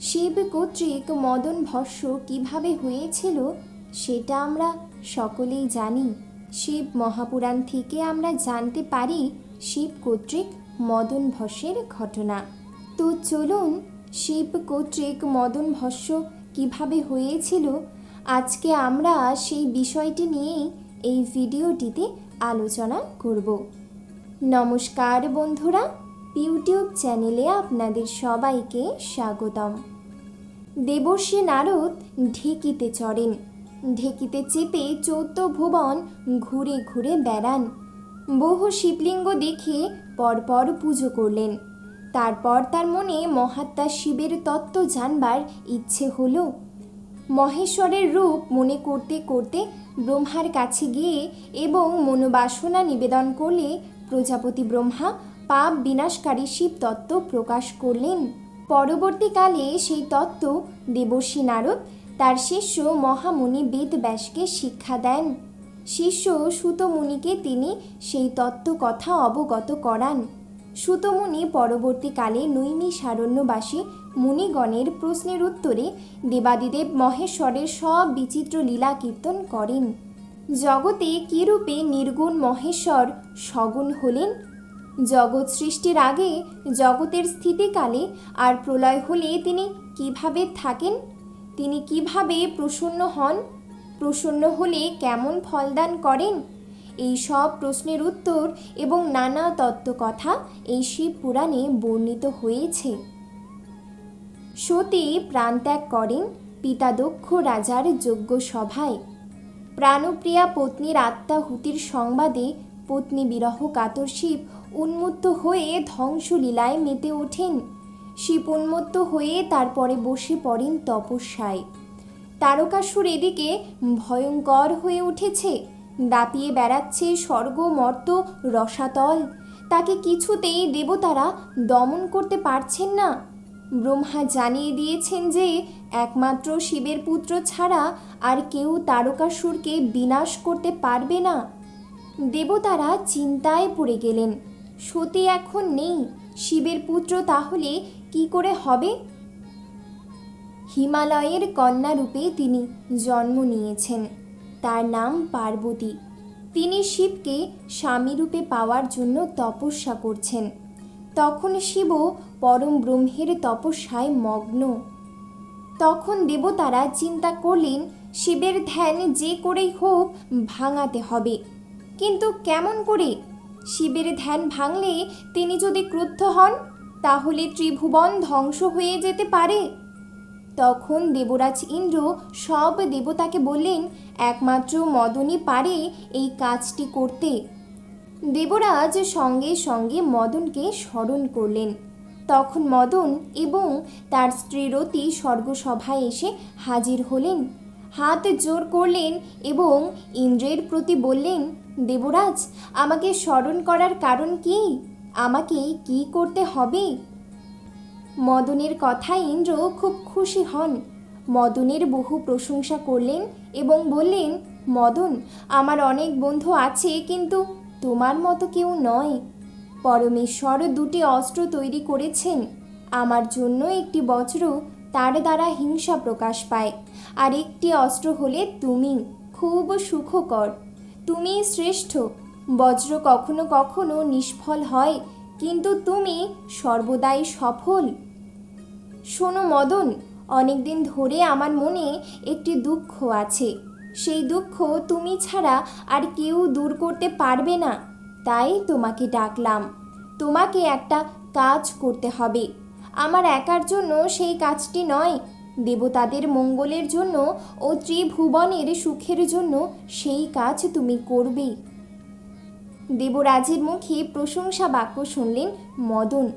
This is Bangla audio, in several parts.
শিব কর্তৃক মদন ভস্য কীভাবে হয়েছিল, সেটা আমরা সকলেই জানি। শিব মহাপুরাণ থেকে আমরা জানতে পারি শিব কর্তৃক মদন ভস্যের ঘটনা। তো চলুন শিব কর্তৃক মদন ভস্য কীভাবে হয়েছিল, আজকে আমরা সেই বিষয়টি নিয়েই এই ভিডিওটিতে আলোচনা করব। নমস্কার বন্ধুরা ইউটিউব চ্যানেলে আপনাদের সবাইকে স্বাগতম। দেবর্ষী নারদ ঢেকিতে চড়েন। ঢেকিতে চেপে চৌদ্দ ভুবন ঘুরে ঘুরে বেড়ান। বহু শিবলিঙ্গ দেখে পরপর পুজো করলেন। তারপর তার মনে মহাত্মা শিবের তত্ত্ব জানবার ইচ্ছে হলো। মহেশ্বরের রূপ মনে করতে করতে ব্রহ্মার কাছে গিয়ে এবং মনোবাসনা নিবেদন করলে প্রজাপতি ব্রহ্মা পাপ বিনাশকারী শিব তত্ত্ব প্রকাশ করলেন। পরবর্তীকালে সেই তত্ত্ব দেবর্ষী নারদ তার শিষ্য মহামুনি বেদ ব্যাসকে শিক্ষা দেন। শিষ্য সুতমুনিকে তিনি সেই তত্ত্ব কথা অবগত করান। সুতমুনি পরবর্তীকালে নৈমি সারণ্যবাসী মুনিগণের প্রশ্নের উত্তরে দেবাদিদেব মহেশ্বরের সব বিচিত্র লীলা কীর্তন করেন। জগতে কীরূপে নির্গুণ মহেশ্বর সগুণ হলেন? জগৎ সৃষ্টির আগে জগতের স্থিতিকালে আর প্রলয় হলে তিনি কীভাবে থাকেন? তিনি কীভাবে প্রসন্ন হন? প্রসন্ন হলে কেমন ফলদান করেন? এই সব প্রশ্নের উত্তর এবং নানা তত্ত্বকথা এই শিব পুরাণে বর্ণিত হয়েছে। সতী প্রাণত্যাগ করেন পিতা দক্ষ রাজার যোগ্য সভায়। প্রাণপ্রিয়া পত্নীর আত্মাহুতির সংবাদে পত্নী বিরহ কাতর শিব উন্মত্ত হয়ে ধ্বংসলীলায় মেতে ওঠেন। শিব উন্মত্ত হয়ে তারপরে বসে পড়েন তপস্যায়। তারকাসুর এদিকে ভয়ঙ্কর হয়ে উঠেছে। দাপিয়ে বেড়াচ্ছে স্বর্গ, মর্ত, রসাতল। তাকে কিছুতেই দেবতারা দমন করতে পারছেন না। ব্রহ্মা জানিয়ে দিয়েছেন যে, একমাত্র শিবের পুত্র ছাড়া আর কেউ তারকাসুরকে বিনাশ করতে পারবে না। দেবতারা চিন্তায় পড়ে গেলেন। সতী এখন নেই, শিবের পুত্র তাহলে কি করে হবে? হিমালয়ের কন্যারূপে তিনি জন্ম নিয়েছেন, তার নাম পার্বতী। তিনি শিবকে স্বামীরূপে পাওয়ার জন্য তপস্যা করছেন। তখন শিবও পরম ব্রহ্মের তপস্যায় মগ্ন। তখন দেবতারা চিন্তা করলেন, শিবের ধ্যান যে করেই হোক ভাঙাতে হবে। কিন্তু কেমন করে? শিবের ধ্যান ভাঙলে তিনি যদি ক্রুদ্ধ হন, তাহলে ত্রিভুবন ধ্বংস হয়ে যেতে পারে। তখন দেবরাজ ইন্দ্র সব দেবতাকে বললেন, একমাত্র মদনই পারে এই কাজটি করতে। দেবরাজ সঙ্গে সঙ্গে মদনকে স্মরণ করলেন। তখন মদন এবং তার স্ত্রী রতি স্বর্গসভায় এসে হাজির হলেন। হাত জোর করলেন এবং ইন্দ্রের প্রতি বললেন দেবরাজ, আমাকে স্মরণ করার কারণ কি? আমাকে কি করতে হবে? মদনের কথায় ইন্দ্র খুব খুশি হন। মদনের বহু প্রশংসা করলেন এবং বললেন, মদন, আমার অনেক বন্ধু আছে, কিন্তু তোমার মতো কেউ নয়। পরমেশ্বর দুটি অস্ত্র তৈরি করেছেন। আমার জন্য একটি বজ্র তার দ্বারা হিংসা প্রকাশ পায়, আর একটি অস্ত্র হলে তুমি খুব সুখকর। তুমি শ্রেষ্ঠ। বজ্র কখনো কখনো নিষ্ফল হয়, কিন্তু তুমি সর্বদাই সফল। শোনো মদন, অনেকদিন ধরে আমার মনে একটি দুঃখ আছে। সেই দুঃখ তুমি ছাড়া আর কেউ দূর করতে পারবে না। তাই তোমাকে ডাকলাম। তোমাকে একটা কাজ করতে হবে। আমার একার জন্য সেই কাজটি নয় দেবতাদের মঙ্গলের জন্য ও ত্রিভুবনের সুখের জন্য সেই কাজ তুমি করবে। দেবরাজের মুখে প্রশংসা বাক্য শুনলেন মদন।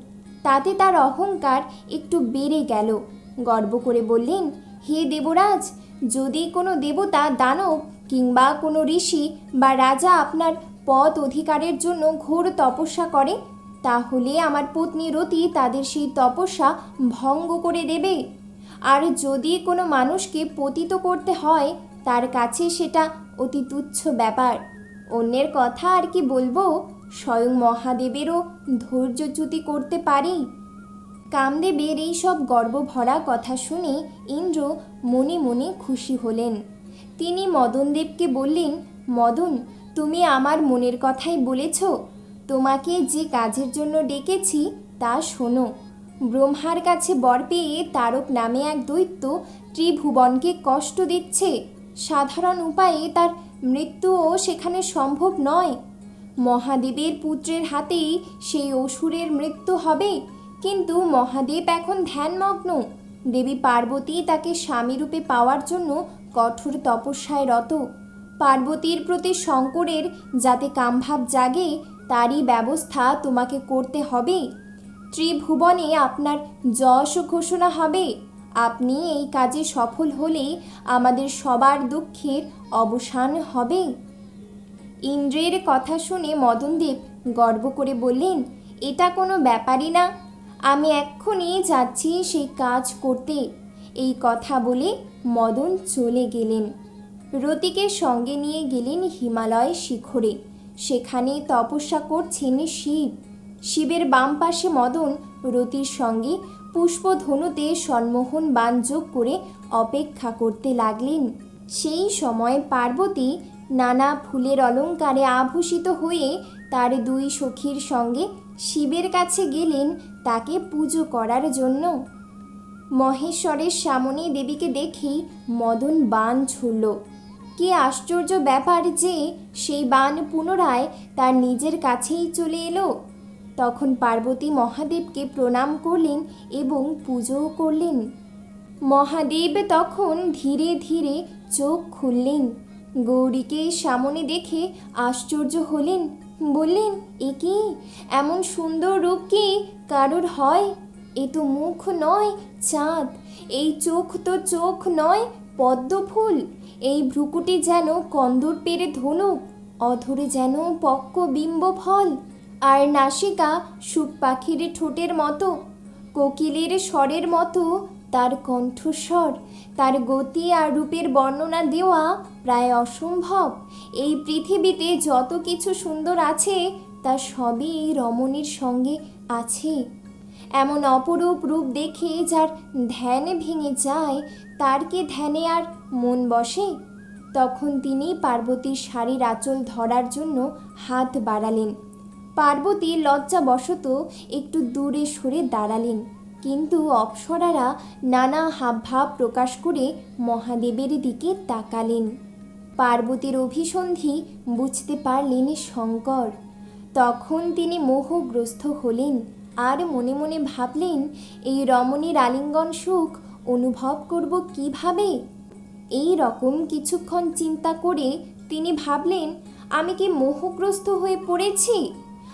তাতে তার অহংকার একটু বেড়ে গেল। গর্ব করে বললেন, হে দেবরাজ, যদি কোনো দেবতা দানব কিংবা কোনো ঋষি বা রাজা আপনার পদ অধিকারের জন্য ঘোর তপস্যা করে, তাহলে আমার পত্নী রতি তাদের সেই তপস্যা ভঙ্গ করে দেবে। আর যদি কোনো মানুষকে পতিত করতে হয়, তার কাছে সেটা অতি তুচ্ছ ব্যাপার। অন্যের কথা আর কি বলব? স্বয়ং মহাদেবেরও ধৈর্যচ্যুতি করতে পারি? কামদেবের এই সব গর্বভরা কথা শুনে ইন্দ্র মনে মনে খুশি হলেন। তিনি মদনদেবকে বললেন, মদন, তুমি আমার মনের কথাই বলেছ। তোমাকে যে কাজের জন্য ডেকেছি, তা শোনো। ব্রহ্মার কাছে বর পেয়ে তারক নামে এক দৈত্য ত্রিভুবনকে কষ্ট দিচ্ছে। সাধারণ উপায়ে তার মৃত্যুও সেখানে সম্ভব নয়। মহাদেবের পুত্রের হাতেই সেই অসুরের মৃত্যু হবে। কিন্তু মহাদেব এখন ধ্যানমগ্ন। দেবী পার্বতী তাকে স্বামীরূপে পাওয়ার জন্য কঠোর তপস্যায় রত। পার্বতীর প্রতি শঙ্করের যাতে কামভাব জাগে, তারই ব্যবস্থা তোমাকে করতে হবে। ত্রিভুবনে আপনার যশ ঘোষণা হবে। আপনি এই কাজে সফল হলে আমাদের সবার দুঃখের অবসান হবে। ইন্দ্রের কথা শুনে মদনদেব গর্ব করে বললেন, এটা কোনো ব্যাপারই না। আমি এক্ষুনি যাচ্ছি সেই কাজ করতে। এই কথা বলে মদন চলে গেলেন। রতিকে সঙ্গে নিয়ে গেলেন হিমালয় শিখরে। সেখানে তপস্যা করছেন শিব। শিবের বাম পাশে মদন, রতির সঙ্গে পুষ্পধনুতে সম্মোহন বান যোগ করে অপেক্ষা করতে লাগলেন। সেই সময় পার্বতী নানা ফুলের অলঙ্কারে আভূষিত হয়ে তার দুই সখীর সঙ্গে শিবের কাছে গেলেন তাকে পুজো করার জন্য। মহেশ্বরের সামনে দেবীকে দেখেই মদন বান ছুড়ল। কি আশ্চর্য ব্যাপার যে সেই বান পুনরায় তার নিজের কাছেই চলে এলো। তখন পার্বতী মহাদেবকে প্রণাম করলেন এবং পুজোও করলেন। মহাদেব তখন ধীরে ধীরে চোখ খুললেন। গৌরীকে সামনে দেখে আশ্চর্য হলেন, বললেন, এ কি? এমন সুন্দর রূপ কি কারোর হয়? এ তো মুখ নয়, চাঁদ। এই চোখ তো চোখ নয়, পদ্ম ফুল। এই ভ্রুকুটি যেন কন্দর পেরে ধনুক, অধরে যেন পক্ক বিম্ব ফল। আর নাসিকা সুখ পাখির ঠোঁটের মতো, কোকিলের স্বরের মতো, তার কণ্ঠস্বর, তার গতি আর রূপের বর্ণনা দেওয়া প্রায় অসম্ভব। এই পৃথিবীতে যত কিছু সুন্দর আছে, তা সবই এই রমণীর সঙ্গে আছে। এমন অপরূপ রূপ দেখে যার ধ্যান ভেঙে যায়, তার কি ধ্যানে আর মন বসে? তখন তিনি পার্বতীর শাড়ির আঁচল ধরার জন্য হাত বাড়ালেন। পার্বতী লজ্জাবশত একটু দূরে সরে দাঁড়ালেন। কিন্তু অপ্সরারা নানা হাবভাব প্রকাশ করে মহাদেবের দিকে তাকালেন। পার্বতীর অভিসন্ধি বুঝতে পারলেন শঙ্কর। তখন তিনি মোহগ্রস্ত হলেন আর মনে মনে ভাবলেন, এই রমণীর আলিঙ্গন সুখ অনুভব করব কীভাবে? এই রকম কিছুক্ষণ চিন্তা করে তিনি ভাবলেন, আমি কি মোহগ্রস্ত হয়ে পড়েছি?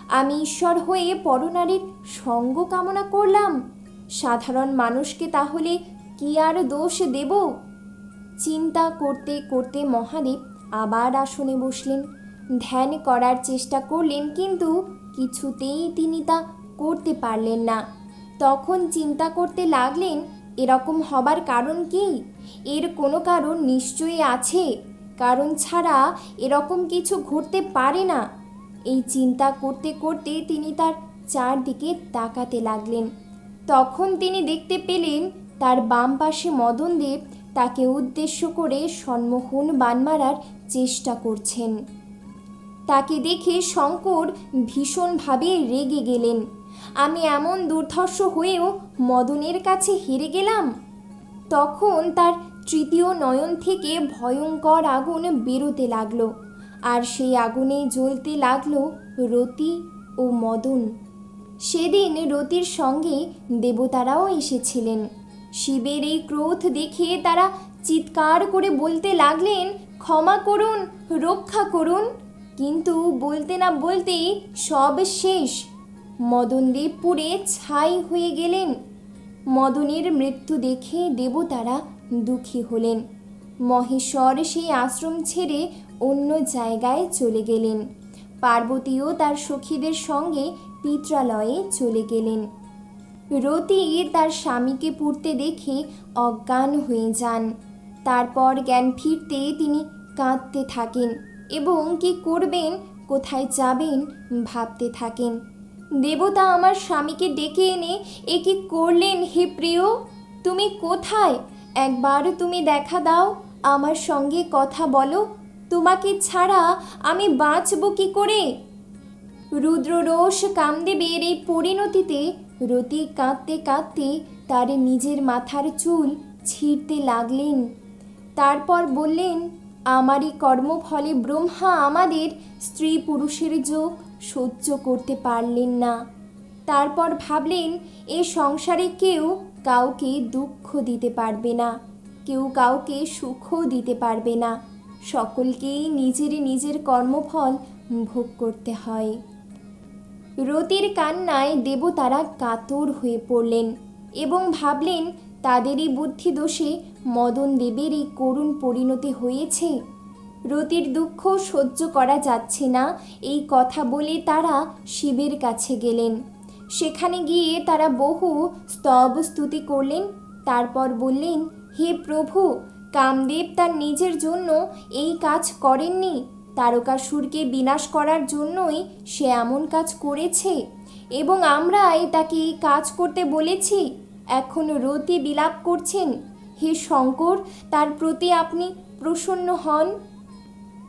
আমি ঈশ্বর হয়ে পরনারীর সঙ্গ কামনা করলাম। সাধারণ মানুষকে তাহলে কি আর দোষ দেব? চিন্তা করতে করতে মহাদেব আবার আসনে বসলেন। ধ্যান করার চেষ্টা করলেন কিন্তু কিছুতেই তিনি তা করতে পারলেন না। তখন চিন্তা করতে লাগলেন, এরকম হবার কারণ কি? এর কোনো কারণ নিশ্চয়ই আছে। কারণ ছাড়া এরকম কিছু ঘটতে পারে না। এই চিন্তা করতে করতে তিনি তার চারদিকে তাকাতে লাগলেন। তখন তিনি দেখতে পেলেন, তার বাম পাশে মদনদেব তাকে উদ্দেশ্য করে সম্মোহন বান মারার চেষ্টা করছেন। তাকে দেখে শঙ্কর ভীষণভাবে রেগে গেলেন। আমি এমন দুর্ধর্ষ হয়েও মদনের কাছে হেরে গেলাম? তখন তার তৃতীয় নয়ন থেকে ভয়ঙ্কর আগুন বেরোতে লাগল। আর সেই আগুনে জ্বলতে লাগল রতি ও মদন। সেদিন রতির সঙ্গে দেবতারাও এসেছিলেন। শিবের এই ক্রোধ দেখে তারা চিৎকার করে বলতে লাগলেন, ক্ষমা করুন, রক্ষা করুন। কিন্তু বলতে না বলতেই সব শেষ। মদনদেব পুড়ে ছাই হয়ে গেলেন। মদনের মৃত্যু দেখে দেবতারা দুঃখী হলেন। মহেশ্বর সেই আশ্রম ছেড়ে অন্য জায়গায় চলে গেলেন। পার্বতীও তার সখীদের সঙ্গে পিত্রালয়ে চলে গেলেন। রতি তার স্বামীকে পুড়তে দেখে অজ্ঞান হয়ে যান। তারপর জ্ঞান ফিরতে তিনি কাঁদতে থাকেন এবং কি করবেন, কোথায় যাবেন ভাবতে থাকেন। দেবতা আমার স্বামীকে ডেকে এনে এ কি করলেন হে প্রিয়? তুমি কোথায়? একবার তুমি দেখা দাও, আমার সঙ্গে কথা বলো। তোমাকে ছাড়া আমি বাঁচব কি করে? রুদ্ররোষ কামদেবের এই পরিণতিতে রতি কাঁদতে কাঁদতে তার নিজের মাথার চুল ছিঁড়তে লাগলেন। তারপর বললেন, আমারই কর্মফলে ব্রহ্মা আমাদের স্ত্রী পুরুষের যোগ সহ্য করতে পারলেন না। তারপর ভাবলেন, এ সংসারে কেউ কাউকে দুঃখ দিতে পারবে না, কেউ কাউকে সুখও দিতে পারবে না। সকলকেই নিজের নিজের কর্মফল ভোগ করতে হয়। রতির কান্নায় দেবতারা কাতর হয়ে পড়লেন এবং ভাবলেন, তাদেরই বুদ্ধি দোষে মদন দেবের এই করুণ পরিণতি হয়েছে। রতির দুঃখ সহ্য করা যাচ্ছে না, এই কথা বলে তারা শিবের কাছে গেলেন। সেখানে গিয়ে তারা বহু স্তব স্তুতি করলেন, তারপর বললেন, হে প্রভু কামদেব তার নিজের জন্য এই কাজ করেননি। তারকাসুরকে বিনাশ করার জন্যই সে এমন কাজ করেছে। এবং আমরাই তাকে এই কাজ করতে বলেছি। এখন রতি বিলাপ করছেন, হে শঙ্কর, তার প্রতি আপনি প্রসন্ন হন।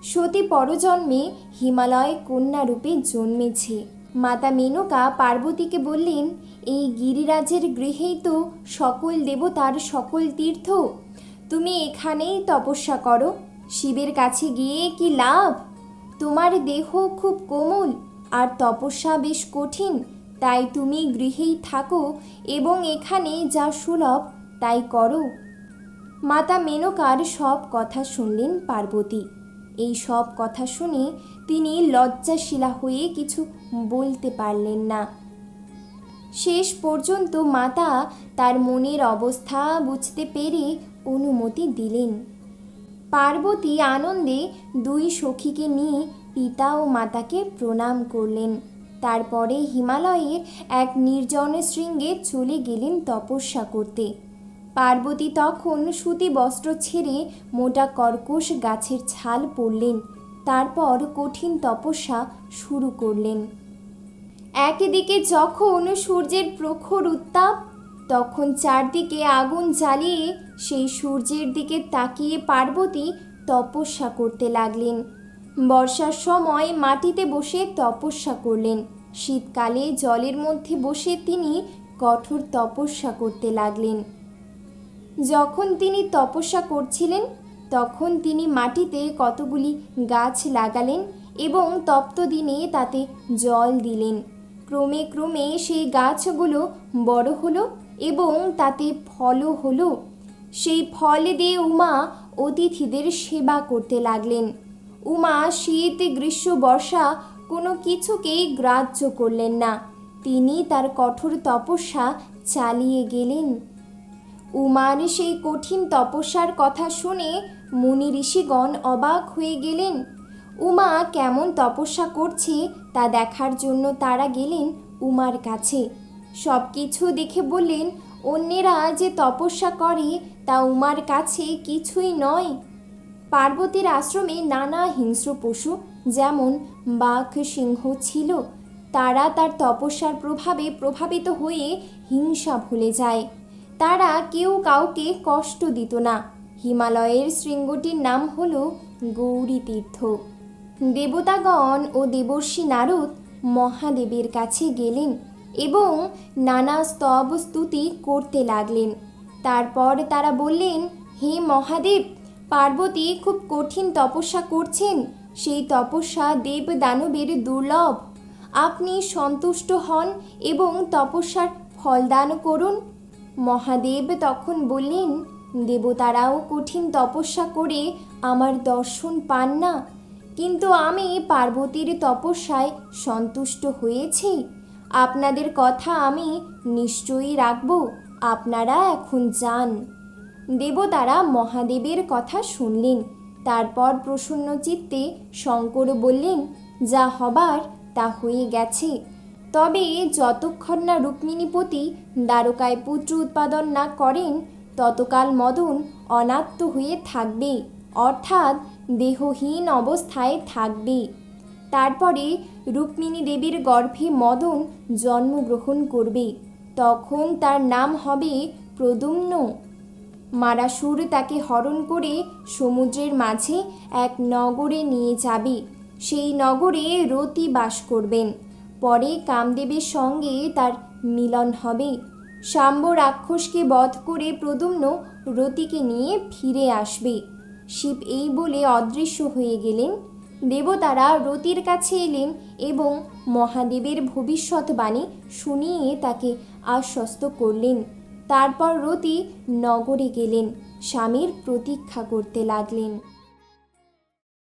সতী পরজন্মে হিমালয় কন্যা রূপে জন্মেছে। মাতা মেনকা পার্বতীকে বললেন, এই গিরিরাজের গৃহেই তো সকল দেবতার সকল তীর্থ। তুমি এখানেই তপস্যা করো। শিবের কাছে গিয়ে কি লাভ? তোমার দেহ খুব কোমল, আর তপস্যা বেশ কঠিন, তাই তুমি গৃহেই থাকো এবং এখানে যা সুলভ, তাই করো। মাতা মেনকার সব কথা শুনলেন পার্বতী। এই সব কথা শুনে তিনি লজ্জাশীলা হয়ে কিছু বলতে পারলেন না। শেষ পর্যন্ত মাতা তার মনের অবস্থা বুঝতে পেরে অনুমতি দিলেন। পার্বতী আনন্দে দুই সখীকে নিয়ে পিতা ও মাতাকে প্রণাম করলেন। তারপরে হিমালয়ের এক নির্জন শৃঙ্গে চলে গেলেন তপস্যা করতে। পার্বতী তখন সুতি বস্ত্র ছেড়ে মোটা কর্কশ গাছের ছাল পরলেন। তারপর কঠিন তপস্যা শুরু করলেন। একদিকে যখন সূর্যের প্রখর উত্তাপ তখন চারদিকে আগুন জ্বালিয়ে সেই সূর্যের দিকে তাকিয়ে পার্বতী তপস্যা করতে লাগলেন। বর্ষার সময় মাটিতে বসে তপস্যা করলেন। শীতকালে জলের মধ্যে বসে তিনি কঠোর তপস্যা করতে লাগলেন। যখন তিনি তপস্যা করছিলেন, তখন তিনি মাটিতে কতগুলি গাছ লাগালেন এবং তপ্ত দিনে তাতে জল দিলেন। ক্রমে ক্রমে সেই গাছগুলো বড় হলো এবং তাতে ফলও হলো। সেই ফল দিয়ে উমা অতিথিদের সেবা করতে লাগলেন। উমা শীত, গ্রীষ্ম, বর্ষা কোনো কিছুকেই গ্রাহ্য করলেন না। তিনি তার কঠোর তপস্যা চালিয়ে গেলেন। উমার সেই কঠিন তপস্যার কথা শুনে মুনি ঋষিগণ অবাক হয়ে গেলেন। উমা কেমন তপস্যা করছে তা দেখার জন্য তারা গেলেন উমার কাছে। সব কিছু দেখে বললেন, অন্যেরা যে তপস্যা করে তা উমার কাছে কিছুই নয়। পার্বতীর আশ্রমে নানা হিংস্র পশু, যেমন বাঘ, সিংহ ছিল। তারা তার তপস্যার প্রভাবে প্রভাবিত হয়ে হিংসা ভুলে যায়। তারা কেউ কাউকে কষ্ট দিত না। হিমালয়ের শৃঙ্গটির নাম হল গৌরী তীর্থ। দেবতাগণ ও দেবর্ষী নারদ মহাদেবের কাছে গেলেন। এবং নানা স্তব স্তুতি করতে লাগলেন। তারপর তারা বললেন, হে মহাদেব, পার্বতী খুব কঠিন তপস্যা করছেন। সেই তপস্যা দেব দানবের দুর্লভ। আপনি সন্তুষ্ট হন এবং তপস্যার ফলদান করুন। মহাদেব তখন বললেন, দেবতারাও কঠিন তপস্যা করে আমার দর্শন পান না, কিন্তু আমি পার্বতীর তপস্যায় সন্তুষ্ট হয়েছি। আপনাদের কথা আমি নিশ্চয়ই রাখব, আপনারা এখন যান। দেবতারা মহাদেবের কথা শুনলেন, তারপর প্রসন্ন চিত্তে শঙ্কর বললেন, যা হবার তা হয়ে গেছে। তবে যতক্ষণ না রুক্মিণীপতি দ্বারকায় পুত্র উৎপাদন না করেন, ততকাল মদন অনাত্ম হয়ে থাকবে, অর্থাৎ দেহহীন অবস্থায় থাকবে। তারপরে রুক্মিণী দেবীর গর্ভে মদন জন্মগ্রহণ করবে। তখন তার নাম হবে প্রদুম্ন মারাসুর তাকে হরণ করে সমুদ্রের মাঝে এক নগরে নিয়ে যাবে। সেই নগরে রতি বাস করবেন। পরে কামদেবের সঙ্গে তার মিলন হবে। শাম্ব রাক্ষসকে বধ করে প্রদুম্ন রতিকে নিয়ে ফিরে আসবে। শিব এই বলে অদৃশ্য হয়ে গেলেন। দেবতারা রতির কাছে এলেন এবং মহাদেবের ভবিষ্যৎবাণী শুনিয়ে তাকে আশ্বস্ত করলেন। তারপর রতি নগরে গেলেন, স্বামীর প্রতীক্ষা করতে লাগলেন।